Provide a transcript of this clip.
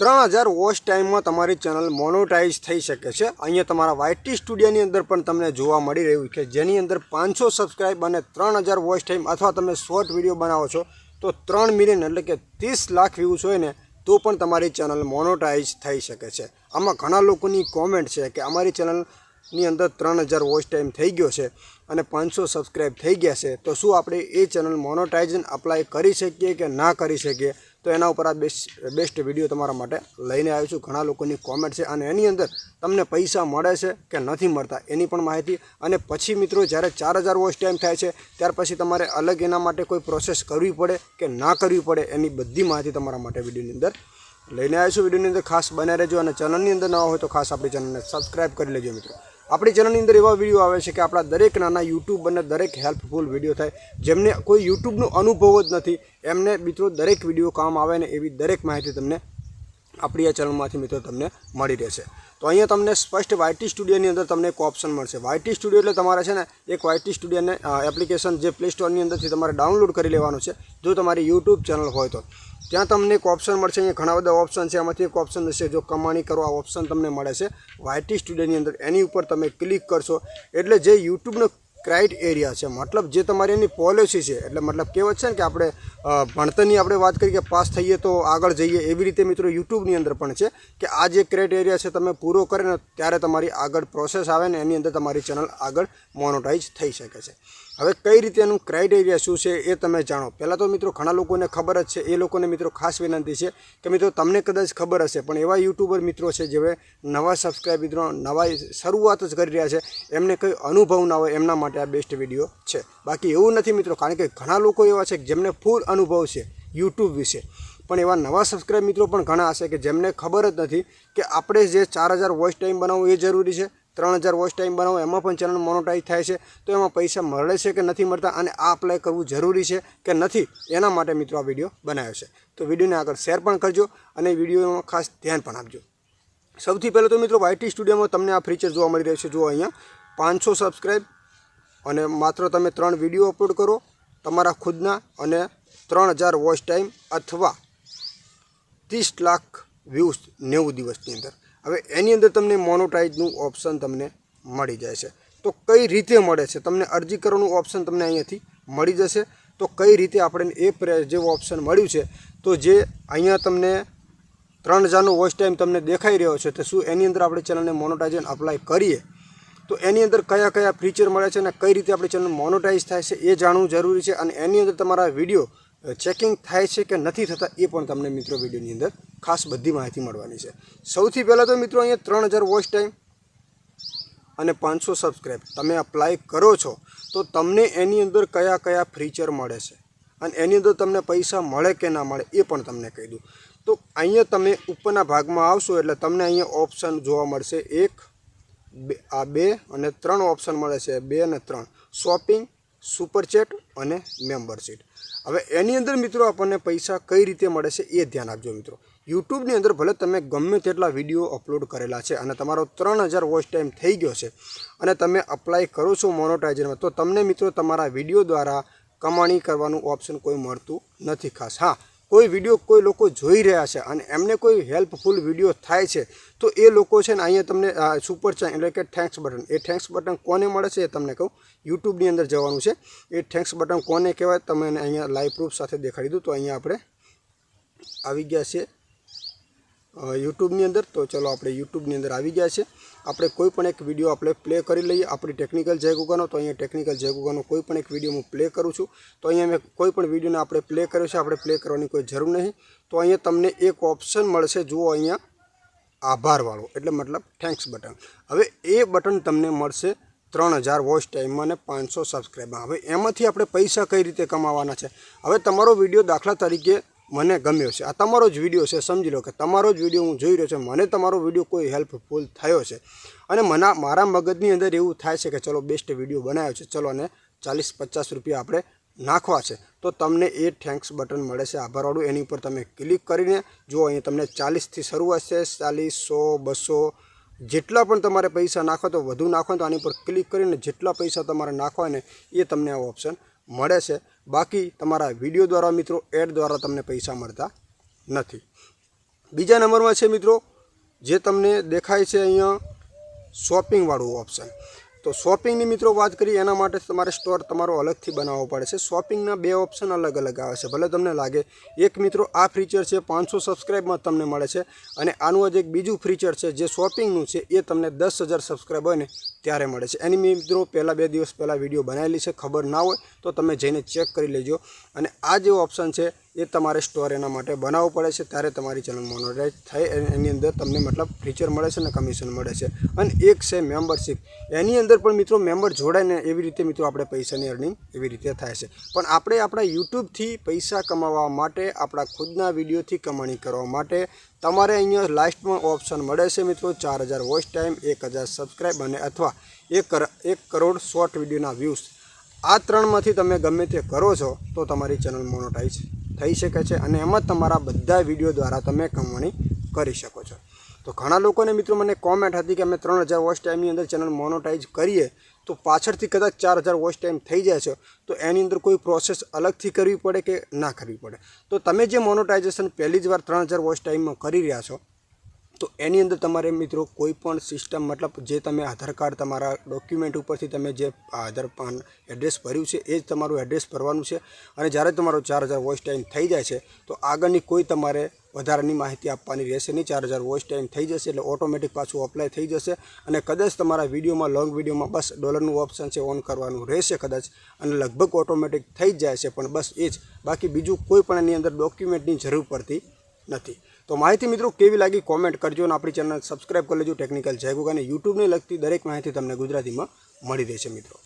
ત્રણ હજાર વોચ ટાઈમમાં તમારી ચેનલ મોનોટાઈઝ થઈ શકે છે. અહીંયા તમારા વાયટી સ્ટુડિયોની અંદર પણ તમને જોવા મળી રહ્યું છે. જેની અંદર પાંચસો સબસ્ક્રાઈબ અને ત્રણ હજાર વોચ ટાઈમ અથવા તમે શોર્ટ વીડિયો બનાવો છો, તો ત્રણ મિલિયન એટલે કે ત્રીસ લાખ વ્યૂઝ હોય ને, તો પણ તમારી ચેનલ મોનોટાઈઝ થઈ શકે છે. આમાં ઘણા લોકોની કોમેન્ટ છે કે અમારી ચેનલની અંદર ત્રણ હજાર વોચ ટાઈમ થઈ ગયો છે અને પાંચસો સબસ્ક્રાઈબ થઈ ગયા છે. તો શું આપણે એ ચેનલ મોનોટાઇઝન અપ્લાય કરી શકીએ કે ના કરી શકીએ? તો એના ઉપર આ બેસ્ટ બેસ્ટ વીડિયો તમારા માટે લઈને આવ્યો છું. ઘણા લોકોની કોમેન્ટ છે અને એની અંદર તમને પૈસા મળે છે કે નથી મળતા એની પણ માહિતી. અને પછી મિત્રો, જ્યારે ચાર હજાર વોચ ટાઈમ થાય છે, ત્યાર પછી તમારે અલગ એના માટે કોઈ પ્રોસેસ કરવી પડે કે ના કરવી પડે એની બધી માહિતી તમારા માટે વિડીયોની અંદર લઈને આવીશું વિડીયોની અંદર ખાસ બનાવી રહેજો અને ચેનલની અંદર નવા હોય તો ખાસ આપણી ચેનલને સબસ્ક્રાઈબ કરી લેજો મિત્રો. આપણી ચેનલની અંદર એવા વીડિયો આવે છે કે આપણા દરેક નાના યુટ્યુબ અને દરેક હેલ્પફુલ વીડિયો થાય. જેમને કોઈ યુટ્યુબનો અનુભવ જ નથી, એમને મિત્રો દરેક વીડિયો કામ આવે ને એવી દરેક માહિતી તમને આપણી આ ચેનલમાંથી મિત્રો તમને મળી રહેશે. તો અહીંયા તમને સ્પષ્ટ વાયટી સ્ટુડિયોની અંદર તમને એક ઓપ્શન મળશે. વાયટી સ્ટુડિયો એટલે તમારે છે ને એક વાયટી સ્ટુડિયોને એપ્લિકેશન જે પ્લે સ્ટોરની અંદરથી તમારે ડાઉનલોડ કરી લેવાનું છે, જો તમારી યુટ્યુબ ચેનલ હોય તો. ત્યાં તમને એક ઓપ્શન મળશે, અહીંયા ઘણા બધા ઓપ્શન છે. એમાંથી એક ઓપ્શન હશે જો કમાણી કરો, આ ઓપ્શન તમને મળે છે. વાયટી સ્ટુડિયોની અંદર એની ઉપર તમે ક્લિક કરશો. એટલે જે યુટ્યુબનો ક્રાઇટ એરિયા છે, મતલબ જે તમારી એની પોલિસી છે, એટલે મતલબ કહેવત છે ને કે આપણે ભણતરની આપણે વાત કરીએ કે પાસ થઈએ તો આગળ જઈએ, એવી રીતે મિત્રો યુટ્યુબની અંદર પણ છે કે આ જે ક્રાઇટ એરિયા છે તમે પૂરો કરે ને ત્યારે તમારી આગળ પ્રોસેસ આવે ને એની અંદર તમારી ચેનલ આગળ મોનોટાઈઝ થઈ શકે છે. હવે કઈ રીતે એનું ક્રાઇટેરિયા શું છે એ તમે જાણો. પહેલાં તો મિત્રો ઘણા લોકોને ખબર જ છે, એ લોકોને મિત્રો ખાસ વિનંતી છે કે મિત્રો તમને કદાચ ખબર હશે, પણ એવા યુટ્યુબર મિત્રો છે જે નવા સબસ્ક્રાઈબ મિત્રો, નવા શરૂઆત જ કરી રહ્યા છે, એમને કંઈ અનુભવ ના હોય એમના માટે આ બેસ્ટ વીડિયો છે. બાકી એવું નથી મિત્રો, કારણ કે ઘણા લોકો એવા છે જેમને ફૂલ અનુભવ છે યુટ્યુબ વિશે. પણ એવા નવા સબસ્ક્રાઈબ મિત્રો પણ ઘણા હશે કે જેમને ખબર જ નથી કે આપણે જે ચાર હજાર વોઇસ ટાઈમ બનાવવું એ જરૂરી છે ત્રણ હજાર વોચ ટાઈમ બનાવો, એમાં પણ ચેનલ મોનોટાઈઝ થાય છે. તો એમાં પૈસા મળે છે કે નથી મળતા અને આ અપ્લાય કરવું જરૂરી છે કે નથી, એના માટે મિત્રો આ વીડિયો બનાવ્યો છે. તો વિડીયોને આગળ શેર પણ કરજો અને વિડીયોમાં ખાસ ધ્યાન પણ આપજો. સૌથી પહેલાં તો મિત્રો વાયટી સ્ટુડિયોમાં તમને આ ફીચર જોવા મળી રહ્યું છે. જુઓ અહીંયા, પાંચસો સબસ્ક્રાઈબ અને માત્ર તમે ત્રણ વીડિયો અપલોડ કરો, તમારા ખુદના અને ત્રણ હજાર વોચ ટાઈમ અથવા ત્રીસ લાખ વ્યૂઝ નેવું દિવસની અંદર. હવે એની અંદર તમને મોનોટાઈઝનું ઓપ્શન તમને મળી જાય છે તો કઈ રીતે મળે છે? તમને અરજી કરવાનું ઓપ્શન તમને અહીંયાથી મળી જશે. તો કઈ રીતે આપણે એ જે ઓપ્શન મળ્યું છે, તો જે અહીંયા તમને ત્રણ હજારનો વોચ ટાઈમ તમને દેખાઈ રહ્યો છે, તો શું એની અંદર આપણે ચેનલને મોનોટાઇઝન અપ્લાય કરીએ? તો એની અંદર કયા કયા ફીચર મળે છે અને કઈ રીતે આપણી ચેનલ મોનોટાઇઝ થાય છે એ જાણવું જરૂરી છે અને એની અંદર તમારા વીડિયો ચેકિંગ થાય છે કે નથી થતા એ પણ તમને મિત્રો વિડીયોની અંદર ખાસ બધી માહિતી મળવાની છે. સૌથી પહેલાં તો મિત્રો અહીંયા ત્રણ હજાર વોચ ટાઈમ અને પાંચસો સબસ્ક્રાઈબ તમે અપ્લાય કરો છો, તો તમને એની અંદર કયા કયા ફીચર મળે છે અને એની અંદર તમને પૈસા મળે કે ના મળે એ પણ તમને કહી દઉં. તો અહીંયા તમે ઉપરના ભાગમાં આવશો એટલે તમને અહીંયા ઓપ્શન જોવા મળશે એક, બે, આ બે અને ત્રણ ઓપ્શન મળે છે, બે અને ત્રણ. શોપિંગ સુપરચેટ અને મેમ્બરશીપ હવે એની અંદર મિત્રો આપણને પૈસા કઈ રીતે મળે છે એ ધ્યાન આપજો મિત્રો. યુટ્યુબની અંદર ભલે તમે ગમે તેટલા વીડિયો અપલોડ કરેલા છે અને તમારો ત્રણ હજાર વોચ ટાઈમ થઈ ગયો છે અને તમે અપ્લાય કરો છો મોનોટાઇઝરમાં તો તમને મિત્રો તમારા વીડિયો દ્વારા કમાણી કરવાનું ઓપ્શન કોઈ મળતું નથી ખાસ. હા કોઈ વીડિયો કોઈ લોકો જોઈ રહ્યા છે અને એમને કોઈ હેલ્પફુલ વીડિયો થાય છે, તો એ લોકો છે ને અહીંયા તમને સુપર ચેન એટલે કે થેન્ક્સ બટન એ થેન્ક્સ બટન કોને મળે છે એ તમને કહું? યુટ્યુબની અંદર જવાનું છે. એ થેન્ક્સ બટન કોને કહેવાય તમે અહીંયા લાઈવ પ્રૂફ સાથે દેખાડી દઉં. તો અહીંયા આપણે આવી ગયા છે યુટ્યુબની અંદર. તો ચલો આપણે યુટ્યુબની અંદર આવી ગયા છે આપણે કોઈ પણ એક વીડિયો આપણે પ્લે કરી લઈએ, આપણી ટેકનિકલ જય ગુગાનો, તો અહીંયા ટેકનિકલ જય ગુગાનો કોઈ પણ એક વીડિયો હું પ્લે કરું છું. તો અહીંયા મેં કોઈ પણ વિડીયોને આપણે પ્લે કર્યો છે, આપણે પ્લે કરવાની કોઈ જરૂર નહીં. તો અહીંયા તમને એક ઓપ્શન મળશે, જુઓ અહીંયા આભારવાળો એટલે મતલબ થેન્ક્સ બટન હવે એ બટન તમને મળશે ત્રણ હજાર વોચ ટાઈમમાં અને પાંચસો સબસ્ક્રાઈબમાં હવે એમાંથી આપણે પૈસા કઈ રીતે કમાવાના છે? હવે તમારો વીડિયો દાખલા તરીકે મને ગમ્યો છે. આ તમારો જ વીડિયો છે, સમજી લો કે તમારો જ વીડિયો હું જોઈ રહ્યો છું. મને તમારો વીડિયો કોઈ હેલ્પફુલ થયો છે. અને મને મારા મગજની અંદર એવું થાય છે કે ચલો બેસ્ટ વીડિયો બનાવ્યો છે. ચલો અને ચાલીસ પચાસ રૂપિયા આપણે નાખવા છે. તો તમને એ થેન્ક્સ બટન મળે છે. આભારવાળું. એની ઉપર તમે ક્લિક કરીને જુઓ અહીં તમને ચાલીસથી શરૂઆત છે. ચાલીસ સો બસો જેટલા પણ તમારે પૈસા નાખો, તો વધુ નાખો તો આની ઉપર ક્લિક કરીને જેટલા પૈસા તમારે નાખવા ને એ તમને આ ઓપ્શન મળે છે. બાકી તમારા વીડિયો દ્વારા મિત્રો, એડ દ્વારા તમને પૈસા મળતા નથી. બીજા નંબરમાં છે મિત્રો, જે તમને દેખાય છે અહીંયા શોપિંગવાળું ઓપ્શન. તો શોપિંગની મિત્રો વાત કરીએ, એના માટે તમારે સ્ટોર તમારો અલગથી બનાવવો પડે છે. શોપિંગના બે ઓપ્શન અલગ અલગ આવે છે. ભલે તમને લાગે, એક મિત્રો આ ફીચર છે, પાંચસો સબસ્ક્રાઈબમાં તમને મળે છે. અને આનું જ એક બીજું ફીચર છે, જે શોપિંગનું છે, એ તમને દસ હજાર સબસ્ક્રાઈબ હોય ને ત્યારે મળે છે. એની મિત્રો પહેલાં બે દિવસ પહેલાં વીડિયો બનાવેલી છે. ખબર ના હોય તો તમે જઈને ચેક કરી લેજો. અને આ જે ઓપ્શન છે એ તમારે સ્ટોર એના માટે બનાવવું પડે છે. ત્યારે તમારી ચેનલ મોનોટાઇઝ થાય એની અંદર તમને મતલબ ફીચર મળે છે અને કમિશન મળે છે. અને એક છે મેમ્બરશિપ. એની અંદર પણ મિત્રો મેમ્બર જોડાઈને એવી રીતે મિત્રો આપણે પૈસાની અર્નિંગ એવી રીતે થાય છે. પણ આપણે આપણા યુટ્યુબથી પૈસા કમાવા માટે, આપણા ખુદના વિડીયોથી કમાણી કરવા માટે તમારે અહીંયા લાસ્ટમાં ઓપ્શન મળે છે મિત્રો, ચાર હજાર વોઇસ ટાઈમ, એક હજાર સબસ્ક્રાઈબ અને અથવા એક એક કરોડ શોર્ટ વિડીયોના વ્યૂઝ આ ત્રણમાંથી તમે ગમે તે કરો છો, તો તમારી ચેનલ મોનોટાઈઝ થઈ શકે છે અને એમાં તમારા બધા વીડિયો દ્વારા તમે કમાણી કરી શકો છો. તો ઘણા લોકોને મિત્રો મને કોમેન્ટ હતી કે અમે ત્રણ હજાર વોચ ટાઈમની અંદર ચેનલ મોનોટાઈઝ કરીએ, તો પાછળથી કદાચ ચાર હજાર વોચ ટાઈમ થઈ જાય છે, તો એની અંદર કોઈ પ્રોસેસ અલગથી કરવી પડે કે ના કરવી પડે? તો તમે જે મોનોટાઇઝેશન પહેલી જ વાર ત્રણ હજાર વોચ ટાઈમમાં કરી રહ્યા છો, તો એની અંદર તમારે મિત્રો કોઈ પણ સિસ્ટમ મતલબ જે તમે આધાર કાર્ડ તમારા ડોક્યુમેન્ટ ઉપરથી તમે જે આધાર પાન એડ્રેસ ભર્યું છે, એ જ તમારું એડ્રેસ ભરવાનું છે. અને જ્યારે તમારો ચાર હજાર વોઇસ ટાઈમ થઈ જાય છે, તો આગળની કોઈ તમારે વધારાની માહિતી આપવાની રહેશે નહીં. ચાર હજાર વોઇસ ટાઈમ થઈ જશે એટલે ઓટોમેટિક પાછું અપ્લાય થઈ જશે અને કદાચ તમારા વિડીયોમાં લોંગ વિડીયોમાં બસ ડોલરનું ઓપ્શન છે ઓન કરવાનું રહેશે કદાચ અને લગભગ ઓટોમેટિક થઈ જ જાય છે, પણ બસ એ જ. બાકી બીજું કોઈ પણ એની અંદર ડોક્યુમેન્ટની જરૂર પડતી નથી. તો માહિતી મિત્રો કેવી લાગી કોમેન્ટ કરજો અને આપણી ચેનલ સબસ્ક્રાઈબ કરી લેજો. ટેકનિકલ જય અને યુટ્યુબને લગતી દરેક માહિતી તમને ગુજરાતીમાં મળી રહેશે મિત્રો.